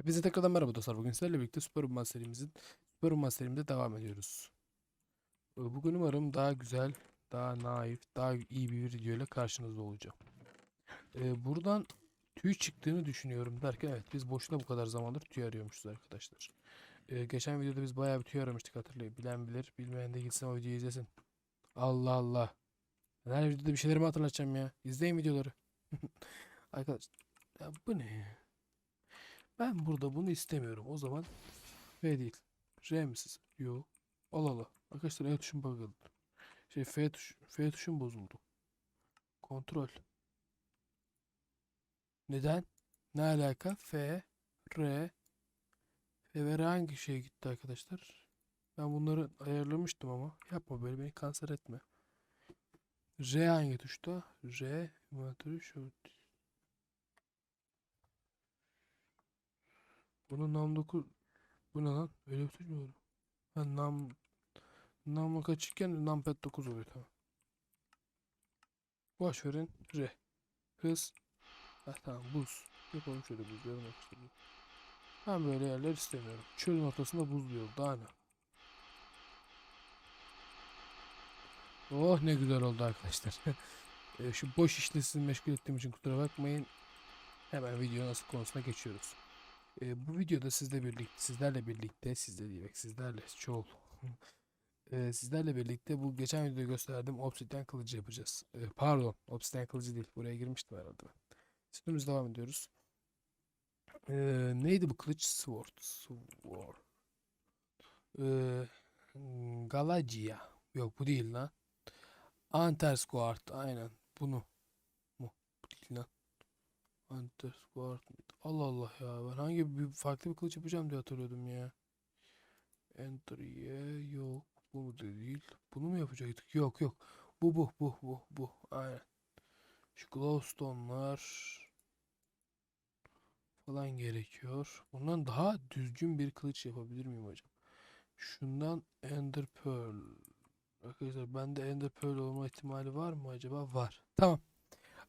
Hepinize tekrardan merhaba dostlar. Bugün sizlerle birlikte Superman serimizin Superman serimde devam ediyoruz. Ee, Bugün umarım daha güzel, daha naif, daha iyi bir video ile karşınızda olacağım. Ee, buradan tüy çıktığını düşünüyorum derken evet biz boşuna bu kadar zamandır tüy arıyormuşuz arkadaşlar. Ee, geçen videoda biz bayağı bir tüy aramıştık hatırlayın. Bilen bilir, bilmeyen de gitsin o videoyu izlesin. Allah Allah. Ben her videoda bir şeylerimi hatırlatacağım ya. İzleyin videoları. Arkadaşlar ya bu ne ya? Ben burada bunu istemiyorum. O zaman F değil. R misiniz? Yo. Al al. Arkadaşlar E tuşum bakalım. Şey F tuş F tuşum bozuldu. Kontrol. Neden? Ne alaka? F R F ve R hangi şeye gitti arkadaşlar? Ben bunları ayarlamıştım ama yapma böyle beni kanser etme. R hangi tuşta? R inventörü şu Bunun nam 9 bu ne lan? Öyle bir tuş mu var? Ha nam nam açıkken numpad 9 oluyor tamam. Boş verin. R. Hız. Ha tamam buz. Yapalım şöyle buz. Yarım arkadaşlar. Ben böyle yerler istemiyorum. Çölün ortasında buz diyor. Daha ne? Oh ne güzel oldu arkadaşlar. E, Şu boş işle sizi meşgul ettiğim için kusura bakmayın. Hemen videonun asıl konusuna geçiyoruz. E, bu videoda sizle birlikte, sizlerle birlikte, sizle demek sizlerle çoğul. E, sizlerle birlikte bu geçen videoda gösterdiğim obsidian kılıcı yapacağız. E, pardon, obsidian kılıcı değil. Buraya girmiştim herhalde. Şimdi devam ediyoruz. E, neydi bu kılıç? Sword. Sword. E, Galagia. Yok bu değil lan. Anter Squad. Aynen. Bunu. Bu. Değil lan. Hunter Squad. Allah Allah ya. Ben hangi bir farklı bir kılıç yapacağım diye hatırlıyordum ya. Enter Y yok. Bu da değil. Bunu mu yapacaktık? Yok yok. Bu bu bu bu bu. Aynen. Şu glowstone'lar falan gerekiyor. Bundan daha düzgün bir kılıç yapabilir miyim hocam? Şundan Ender Pearl. Arkadaşlar bende Ender Pearl olma ihtimali var mı acaba? Var. Tamam.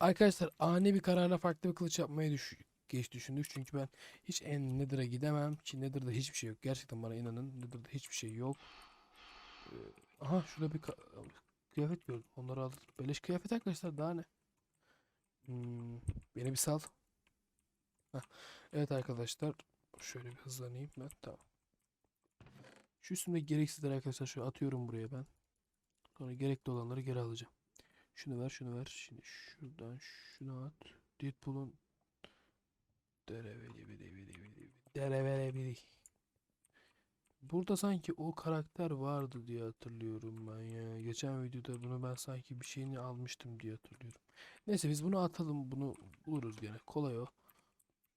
Arkadaşlar ani bir kararla farklı bir kılıç yapmayı düş geç düşündük. Çünkü ben hiç en Nether'a gidemem ki Nether'da hiçbir şey yok. Gerçekten bana inanın Nether'da hiçbir şey yok. Ee, aha şurada bir kıyafet gördüm. Onları aldım. Beleş kıyafet arkadaşlar daha ne? Hmm, beni bir sal. Heh. Evet arkadaşlar. Şöyle bir hızlanayım ben. Tamam. Şu üstümdeki gereksizleri arkadaşlar şöyle atıyorum buraya ben. Sonra gerekli olanları geri alacağım. Şunu ver, şunu ver. Şimdi şuradan şunu at. Deadpool'un dereveli. Burada sanki o karakter vardı diye hatırlıyorum ben ya. Geçen videoda bunu ben sanki bir şeyini almıştım diye hatırlıyorum. Neyse biz bunu atalım. Bunu buluruz gene. Kolay o.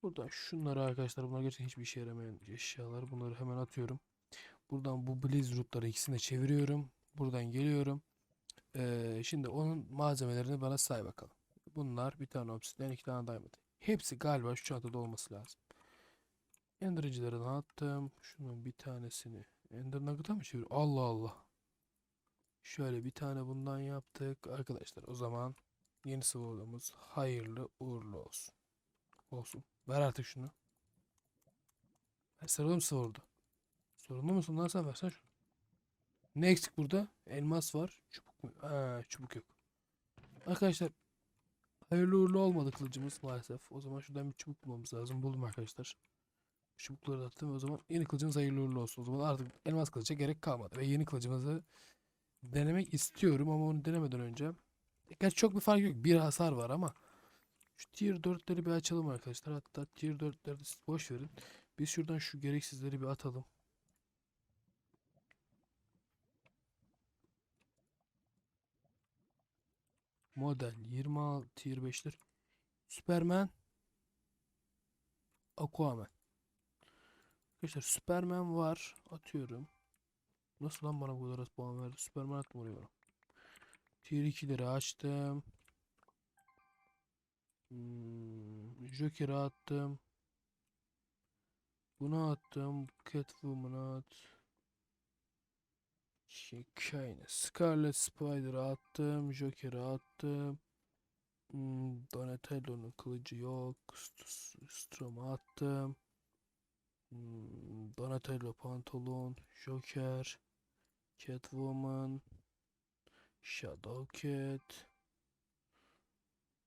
Buradan şunları arkadaşlar bunlar gerçekten hiçbir işe yaramayan eşyalar. Bunları hemen atıyorum. Buradan bu blaze ikisini de çeviriyorum. Buradan geliyorum. Ee, şimdi onun malzemelerini bana say bakalım. Bunlar bir tane obsidian, iki tane diamond. Hepsi galiba şu çantada olması lazım. Ender'cılarını attım. Şunun bir tanesini Ender Nugget'a mı çevir? Allah Allah. Şöyle bir tane bundan yaptık. Arkadaşlar o zaman yeni sword'umuz hayırlı uğurlu olsun. Olsun. Ver artık şunu. Ver sarılım sword'u. Sorunlu musun lan sen versen şunu. Ne eksik burada? Elmas var. Çubuk mu? Ha, çubuk yok. Arkadaşlar hayırlı uğurlu olmadı kılıcımız maalesef. O zaman şuradan bir çubuk bulmamız lazım. Buldum arkadaşlar. Çubukları da attım o zaman yeni kılıcımız hayırlı uğurlu olsun. O zaman artık elmas kılıca gerek kalmadı. Ve yeni kılıcımızı denemek istiyorum ama onu denemeden önce. Gerçi çok bir fark yok. Bir hasar var ama şu tier 4'leri bir açalım arkadaşlar. Hatta tier 4'leri siz boş verin. Biz şuradan şu gereksizleri bir atalım. Model 26 tier 5'ler. Superman. Aquaman. Arkadaşlar Superman var. Atıyorum. Nasıl lan bana bu kadar puan verdi? Superman attım oraya bana. Tier 2'leri açtım. Hmm, Joker'ı attım. Bunu attım. Catwoman'ı at. Kane. Scarlet Spider'ı attım. Joker'ı attım. Hmm, Donatello'nun kılıcı yok. St- Strom'u attım. Hmm, Donatello pantolon, Joker, Catwoman, Shadowcat.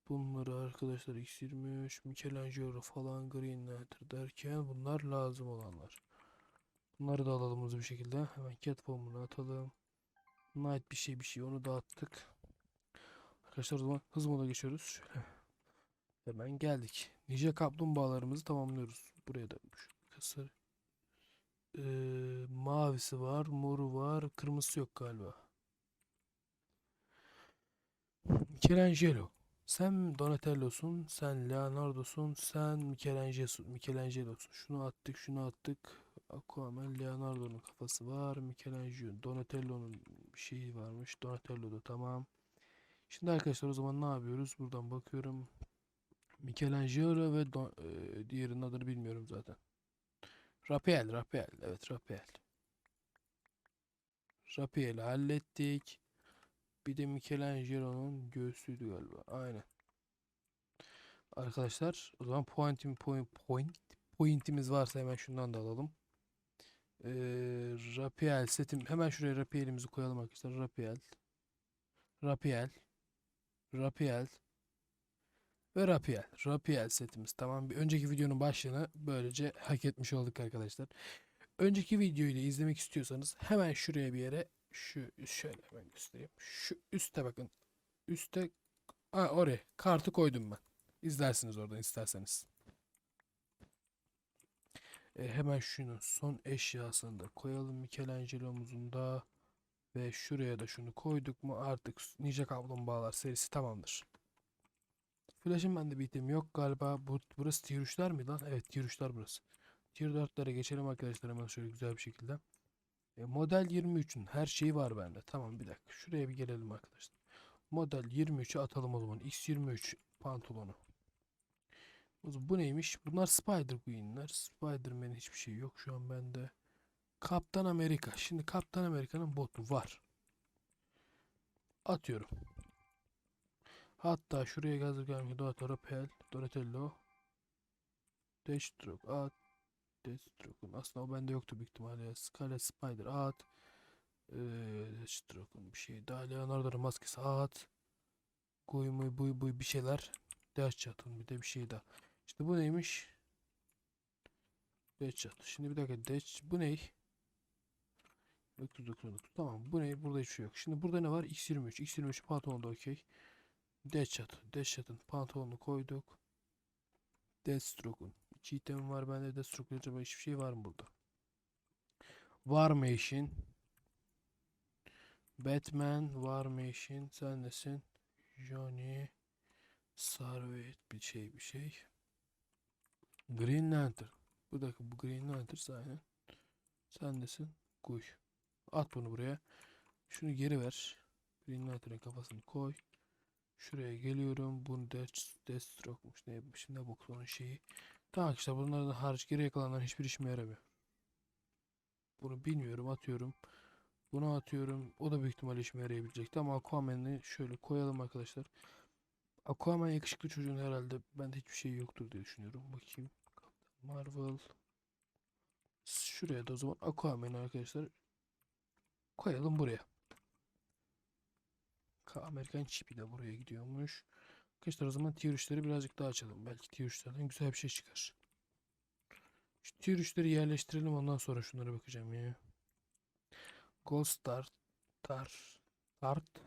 Bunları arkadaşlar X23, Michelangelo falan Green Lantern derken bunlar lazım olanlar. Bunları da alalım bir şekilde. Hemen Catwoman'ı atalım. Knight bir şey bir şey onu da attık. Arkadaşlar o zaman hız moda geçiyoruz. Şöyle. Hemen geldik. Ninja kaplumbağalarımızı tamamlıyoruz. Buraya da şu kısır. Ee, mavisi var, moru var, kırmızısı yok galiba. Michelangelo. Sen Donatello'sun, sen Leonardo'sun, sen Michelangelo'sun, Michelangelo'sun. Şunu attık, şunu attık. Aquaman, Leonardo'nun kafası var. Michelangelo, Donatello'nun şeyi varmış. Donatello da tamam. Şimdi arkadaşlar o zaman ne yapıyoruz? Buradan bakıyorum. Michelangelo ve Don- e, diğerinin adını bilmiyorum zaten. Raphael, Raphael. Evet, Raphael. Raphael'i hallettik. Bir de Michelangelo'nun göğsüydü galiba. Aynen. Arkadaşlar o zaman pointim point point pointimiz varsa hemen şundan da alalım. Ee, Raphael setim hemen şuraya Raphael'imizi koyalım arkadaşlar. Raphael. Raphael. Raphael. Ve Raphael. Raphael setimiz. Tamam. Bir önceki videonun başlığını böylece hak etmiş olduk arkadaşlar. Önceki videoyu da izlemek istiyorsanız hemen şuraya bir yere şu şöyle hemen göstereyim. Şu üste bakın. Üste ha, oraya kartı koydum ben. İzlersiniz oradan isterseniz. E, hemen şunu son eşyasını da koyalım Michelangelo'muzun da ve şuraya da şunu koyduk mu artık Ninja Kaplumbağalar serisi tamamdır. Flash'ın bende bir item yok galiba. Bu, burası tier 3'ler mi lan? Evet tier 3'ler burası. Tier 4'lere geçelim arkadaşlar hemen şöyle güzel bir şekilde. E, model 23'ün her şeyi var bende. Tamam bir dakika. Şuraya bir gelelim arkadaşlar. Model 23'ü atalım o zaman. X23 pantolonu. Bu neymiş? Bunlar Spider Queen'ler. Spider-Man'in hiçbir şey yok şu an bende. Kaptan Amerika. Şimdi Kaptan Amerika'nın botu var. Atıyorum. Hatta şuraya yazıp gelmiş Donatello, Pel, Donatello, Deathstroke at. Deathstroke'un aslında o bende yoktu büyük ihtimalle. Scarlet Spider at. Ee, Deathstroke'un bir şey daha. Leonardo'nun maskesi at. Guy buy buy bir şeyler. Deathshot'un bir de bir şey daha. İşte bu neymiş? Deathshot. Şimdi bir dakika. Death, bu ne? 999. Tamam. Bu ne? Burada hiçbir şey yok. Şimdi burada ne var? X23. X23 pantolon da okey. Deathshot. Deathshot'ın pantolonunu koyduk. Deathstroke'un. İki item var bende. Deathstroke'un acaba hiçbir şey var mı burada? War Machine. Batman. War Machine. Sen nesin? Johnny. Sarvet bir şey bir şey. Green Lantern. Bu dakika bu Green Lantern aynen. Sen nesin? Kuy. At bunu buraya. Şunu geri ver. Green Lantern'ın kafasını koy. Şuraya geliyorum. Bunu Death, Deathstroke'muş. Neymiş? Ne bok onun şeyi. Tamam arkadaşlar bunlardan hariç geriye kalanlar hiçbir işime yaramıyor. Bunu bilmiyorum. Atıyorum. Bunu atıyorum. O da büyük ihtimalle işime yarayabilecek. Ama Aquaman'ı şöyle koyalım arkadaşlar. Aquaman yakışıklı çocuğun herhalde bende hiçbir şey yoktur diye düşünüyorum. Bakayım. Marvel. Şuraya da o zaman Aquaman'ı arkadaşlar koyalım buraya. Ka- Amerikan çipi de buraya gidiyormuş. Arkadaşlar o zaman tier 3'leri birazcık daha açalım. Belki tier 3'lerden güzel bir şey çıkar. Şu tier 3'leri yerleştirelim ondan sonra şunlara bakacağım ya. Gold Star, Tar, Tart,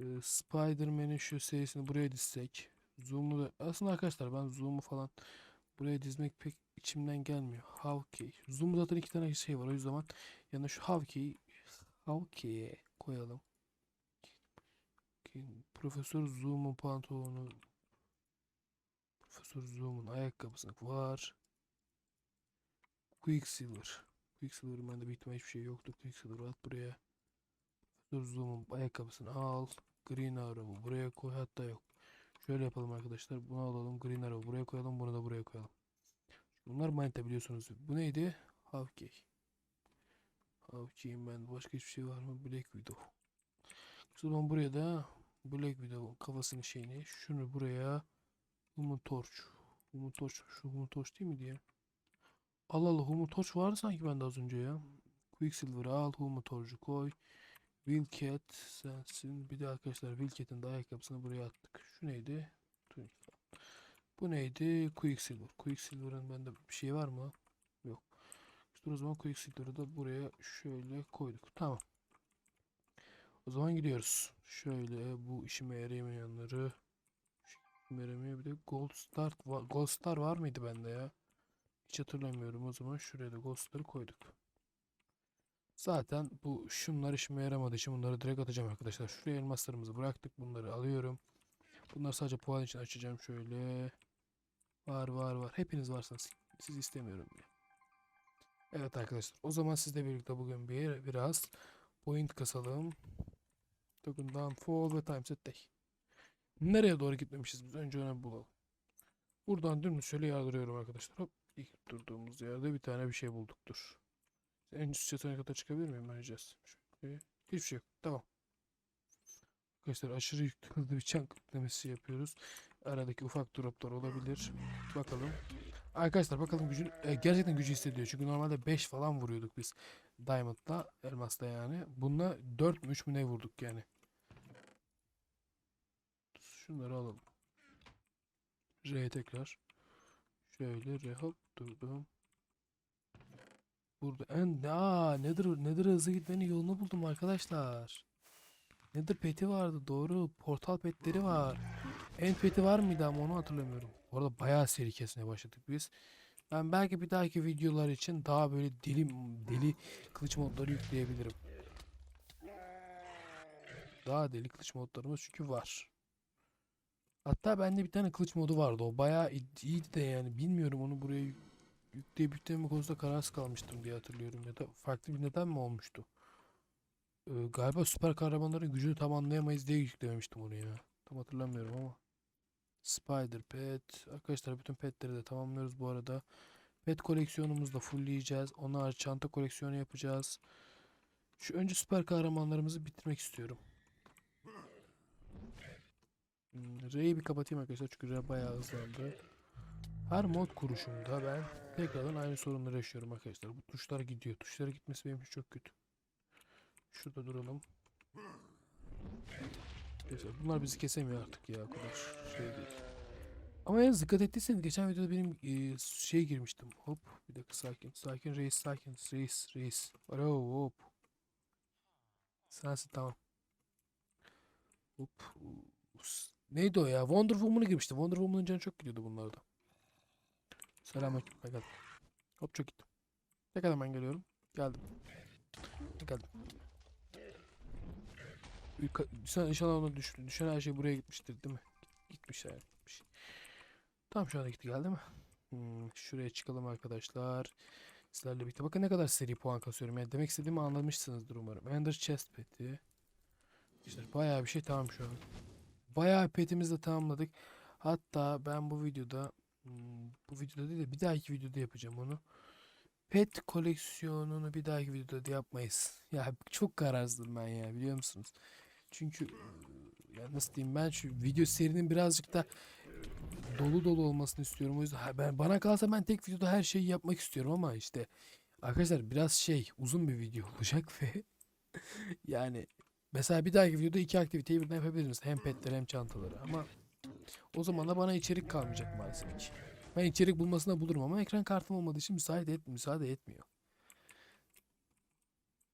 e, Spider-Man'in şu serisini buraya dizsek. Zoom'u da aslında arkadaşlar ben Zoom'u falan buraya dizmek pek içimden gelmiyor. Hawkeye. Zoom'u zaten iki tane şey var. O yüzden yanına şu Hawkeye'yi Hawkeye'ye koyalım. Profesör Zoom'un pantolonu Profesör Zoom'un ayakkabısı var. Quicksilver. Quicksilver'ın bende büyük ihtimalle hiçbir şey yoktu. Quicksilver at buraya. Profesör Zoom'un ayakkabısını al. Green Arrow'u buraya koy. Hatta yok. Şöyle yapalım arkadaşlar. Bunu alalım. Green Arrow'u buraya koyalım. Bunu da buraya koyalım. Bunlar manita biliyorsunuz. Bu neydi? Hawkeye. Hawkeye'in ben başka hiçbir şey var mı? Black Widow. O zaman buraya da Black Widow kafasının şeyini şunu buraya Human Torch. Human Torch. Şu Human Torch değil mi diye. Allah Allah Humu Torch vardı sanki bende az önce ya. Quicksilver al, Humu Torch'u koy. Wildcat sensin. Bir de arkadaşlar Wildcat'in de ayakkabısını buraya attık. Şu neydi? Bu neydi? Quicksilver. Quicksilver'ın bende bir şey var mı? Yok. İşte o zaman Quicksilver'ı da buraya şöyle koyduk. Tamam. O zaman gidiyoruz. Şöyle bu işime yarayamayanları işime yaramıyor. Bir de Gold Star var. Gold Star var mıydı bende ya? Hiç hatırlamıyorum. O zaman şuraya da Gold Star'ı koyduk. Zaten bu şunlar işime yaramadığı için bunları direkt atacağım arkadaşlar. Şuraya elmaslarımızı bıraktık. Bunları alıyorum. Bunları sadece puan için açacağım şöyle. Var var var. Hepiniz varsanız siz istemiyorum diye. Evet arkadaşlar. O zaman sizle birlikte bugün bir biraz point kasalım. Token downfall ve time set day. Nereye doğru gitmemişiz biz? Önce onu bulalım. Buradan dümdüz şöyle yardırıyorum arkadaşlar. Hop. ilk durduğumuz yerde bir tane bir şey bulduk. Dur. En üst çatına kadar çıkabilir miyim? Arayacağız. Hiçbir şey yok. Tamam. Arkadaşlar aşırı yüklü hızlı bir chunk yüklemesi yapıyoruz. Aradaki ufak droplar olabilir. Bakalım. Arkadaşlar bakalım gücün e, gerçekten gücü hissediyor. Çünkü normalde 5 falan vuruyorduk biz. Diamond'la, elmasla yani. Bununla 4 mü 3 mü ne vurduk yani. Şunları alalım. R'ye tekrar. Şöyle R hop durdum. Burada en aa nedir nedir hızlı gitmenin yolunu buldum arkadaşlar. Nedir peti vardı doğru portal petleri var. En peti var mıydı ama onu hatırlamıyorum. Orada bayağı seri kesmeye başladık biz. Ben belki bir dahaki videolar için daha böyle deli deli kılıç modları yükleyebilirim. Daha deli kılıç modlarımız çünkü var. Hatta bende bir tane kılıç modu vardı. O bayağı iyiydi de yani bilmiyorum onu buraya yük- yükleyip yükleme konusunda kararsız kalmıştım diye hatırlıyorum ya da farklı bir neden mi olmuştu? Ee, galiba süper kahramanların gücünü tam anlayamayız diye yüklememiştim onu ya. Tam hatırlamıyorum ama. Spider Pet. Arkadaşlar bütün petleri de tamamlıyoruz bu arada. Pet koleksiyonumuzu da fullleyeceğiz. Ona çanta koleksiyonu yapacağız. Şu önce süper kahramanlarımızı bitirmek istiyorum. Hmm, R'yi bir kapatayım arkadaşlar çünkü R bayağı hızlandı. Her mod kuruşumda ben tekrardan aynı sorunları yaşıyorum arkadaşlar. Bu tuşlar gidiyor. Tuşlara gitmesi benim için çok kötü. Şurada duralım. Neyse, bunlar bizi kesemiyor artık ya kadar şey değil. Ama yalnız dikkat ettiyseniz geçen videoda benim e, şey girmiştim. Hop bir dakika sakin. Sakin reis sakin. Reis reis. Alo hop. Sensin tamam. Hop. Neydi o ya? Wonder Woman'a girmiştim. Wonder Woman'ın canı çok gidiyordu bunlarda. Selamünaleyküm. Geldim. Hop çok gittim. Tekrar hemen geliyorum. Geldim. Geldim. Sen inşallah ona düştü. Düşen her şey buraya gitmiştir değil mi? Gitmiş yani. Gitmiş. Tamam şu anda gitti geldi mi? Hmm, şuraya çıkalım arkadaşlar. Sizlerle birlikte. Bakın ne kadar seri puan kasıyorum. Yani demek istediğimi anlamışsınızdır umarım. Ender Chest Pet'i. İşte bayağı bir şey tamam şu an. Bayağı petimizi de tamamladık. Hatta ben bu videoda hmm, bu videoda değil de bir dahaki videoda yapacağım onu. Pet koleksiyonunu bir dahaki videoda da yapmayız. Ya çok kararsızım ben ya biliyor musunuz? Çünkü ya nasıl diyeyim ben şu video serinin birazcık da dolu dolu olmasını istiyorum. O yüzden ben bana kalsa ben tek videoda her şeyi yapmak istiyorum ama işte arkadaşlar biraz şey uzun bir video olacak ve yani mesela bir dahaki videoda iki aktiviteyi birden yapabiliriz. Hem petleri hem çantaları ama o zaman da bana içerik kalmayacak maalesef ki. Ben içerik bulmasına bulurum ama ekran kartım olmadığı için müsaade, et, müsaade etmiyor.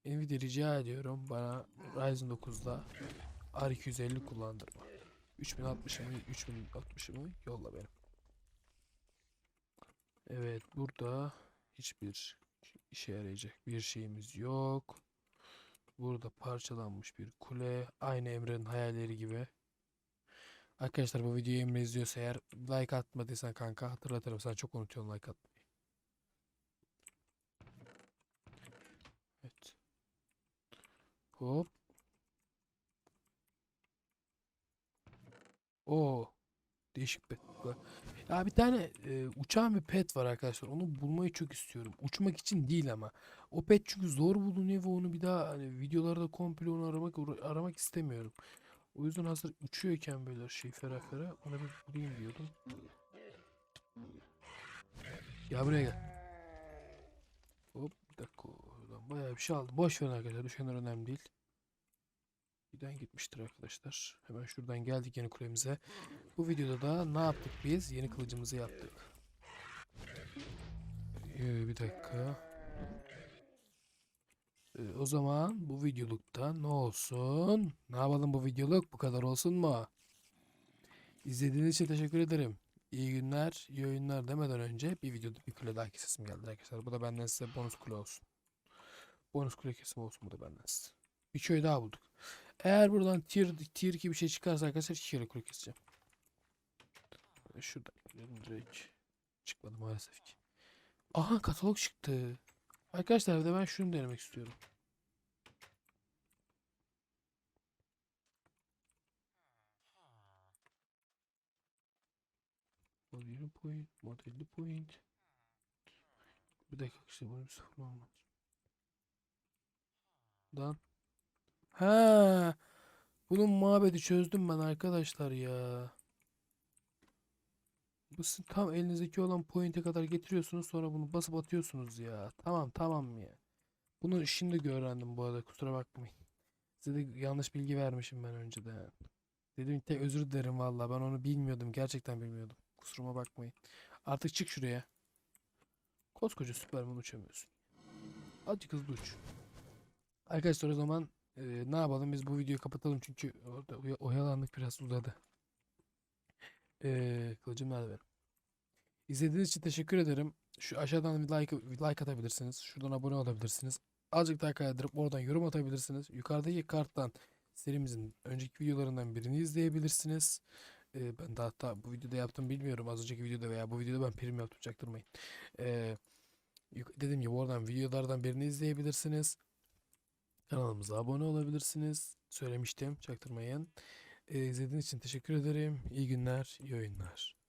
Nvidia rica ediyorum bana Ryzen 9'da R250 kullandırma. 3060'ımı 3060'ımı yolla benim. Evet burada hiçbir işe yarayacak bir şeyimiz yok. Burada parçalanmış bir kule. Aynı Emre'nin hayalleri gibi. Arkadaşlar bu videoyu Emre izliyorsa eğer like atmadıysan kanka hatırlatırım. Sen çok unutuyorsun like atmayı. Evet. Hop. Oo. Değişik pet. Ya bir tane e, uçan bir pet var arkadaşlar. Onu bulmayı çok istiyorum. Uçmak için değil ama. O pet çünkü zor bulunuyor ve onu bir daha hani videolarda komple onu aramak aramak istemiyorum. O yüzden hazır uçuyorken böyle şey fera fera ona bir bulayım diyordum. Ya buraya gel. bayağı bir şey aldım. Boş verin arkadaşlar. Düşenler önemli değil. Giden gitmiştir arkadaşlar. Hemen şuradan geldik yeni kulemize. Bu videoda da ne yaptık biz? Yeni kılıcımızı yaptık. Ee, bir dakika. Ee, o zaman bu videolukta ne olsun? Ne yapalım bu videoluk? Bu kadar olsun mu? İzlediğiniz için teşekkür ederim. İyi günler, iyi oyunlar demeden önce bir videoda bir kule daha kesesim geldi arkadaşlar. Bu da benden size bonus kule olsun. Bonus kule kesim olsun bu da benden size. Bir köy daha bulduk. Eğer buradan tier, tier 2 bir şey çıkarsa arkadaşlar iki kere kule keseceğim. Şuradan gidelim direkt. Çıkmadı maalesef ki. Aha katalog çıktı. Arkadaşlar bir de ben şunu denemek istiyorum. Mod 20 point, mod 50 point. Bir dakika işte bunu sıfır olmaz. Dan. Ha, bunun muhabbeti çözdüm ben arkadaşlar ya. Bu sizin tam elinizdeki olan point'e kadar getiriyorsunuz sonra bunu basıp atıyorsunuz ya. Tamam tamam ya. Bunu şimdi öğrendim bu arada kusura bakmayın. Size de yanlış bilgi vermişim ben önceden. Dedim tek özür dilerim valla ben onu bilmiyordum gerçekten bilmiyordum. Kusuruma bakmayın. Artık çık şuraya. Koskoca Süperman uçamıyorsun. Azıcık hızlı uç. Arkadaşlar o zaman e, ne yapalım biz bu videoyu kapatalım çünkü orada oya- oyalandık biraz uzadı. E, kılıcım nerede benim? İzlediğiniz için teşekkür ederim. Şu aşağıdan bir like, bir like atabilirsiniz. Şuradan abone olabilirsiniz. Azıcık daha kaydırıp oradan yorum atabilirsiniz. Yukarıdaki karttan serimizin önceki videolarından birini izleyebilirsiniz. Ee, ben de hatta bu videoda yaptım bilmiyorum. Az önceki videoda veya bu videoda ben prim yaptım çaktırmayın. Ee, dediğim gibi oradan videolardan birini izleyebilirsiniz. Kanalımıza abone olabilirsiniz. Söylemiştim çaktırmayın. Ee, izlediğiniz için teşekkür ederim. İyi günler, iyi oyunlar.